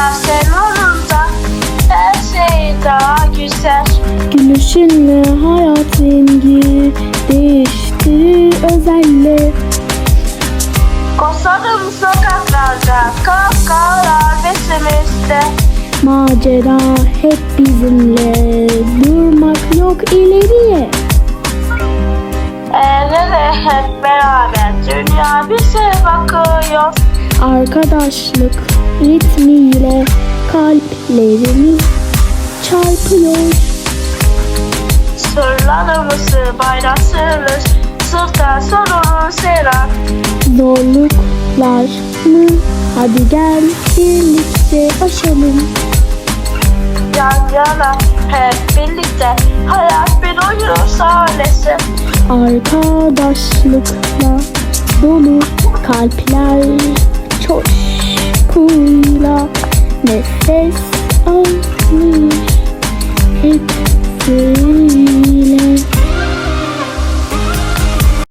sen şey olunca her şey daha güzel. Gülüşünle hayat rengi değişti özelle. Koşalım sokaklarda, kahkahalar besimizde. Macera hep bizimle, durmak yok ileriye. Eğlenir hep beraber, dünya bize bakıyor. Arkadaşlık ritmiyle kalplerimiz çarpıyor Sırlarımızı paylaşırız, sırta sorulur selam. Zorluklar mı? Hadi gel birlikte aşalım Yan yana hep birlikte, hayat bir oyun sahnesi. Arkadaşlıkla dolu kalpler nefes alır hep birlikte.